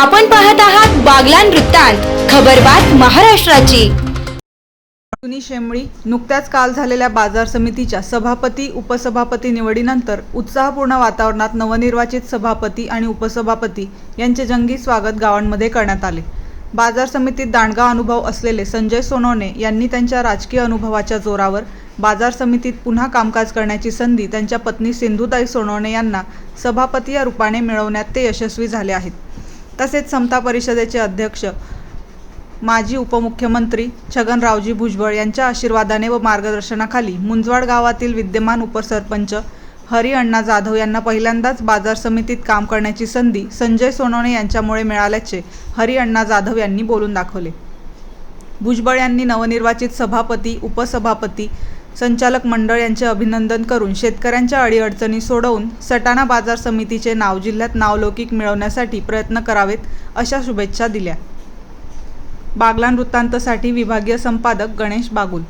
आपण पाहत आहात बागलान वृत्तांत खबरबात महाराष्ट्राची. सुनी शेंबळी नुकत्याच काल झालेल्या बाजार समितीच्या सभापती उपसभापती निवडीनंतर उत्साहपूर्ण वातावरणात नवनिर्वाचित सभापती आणि उपसभापती यांचे जंगी स्वागत गावांमध्ये करण्यात आले. बाजार समितीत दांडगा अनुभव असलेले संजय सोनवणे यांनी त्यांच्या राजकीय अनुभवाच्या जोरावर बाजार समितीत पुन्हा कामकाज करण्याची संधी त्यांच्या पत्नी सिंधुताई सोनवणे यांना सभापती या रूपाने मिळवण्यात ते यशस्वी झाले आहेत. तसेच समता परिषदेचे अध्यक्ष माजी उपमुख्यमंत्री छगनरावजी भुजबळ यांच्या आशीर्वादाने व मार्गदर्शनाखाली मुंजवाड गावातील विद्यमान उपसरपंच हरी अण्णा जाधव यांना पहिल्यांदाच बाजार समितीत काम करण्याची संधी संजय सोनवणे यांच्यामुळे मिळाल्याचे हरी अण्णा जाधव यांनी बोलून दाखवले. भुजबळ यांनी नवनिर्वाचित सभापती उपसभापती संचालक मंडळ यांचे अभिनंदन करून शेतकऱ्यांच्या अडीअडचणी सोडवून सटाणा बाजार समितीचे नाव जिल्ह्यात नावलौकिक मिळवण्यासाठी प्रयत्न करावेत अशा शुभेच्छा दिल्या. बागलान वृत्तांतसाठी विभागीय संपादक गणेश बागुल.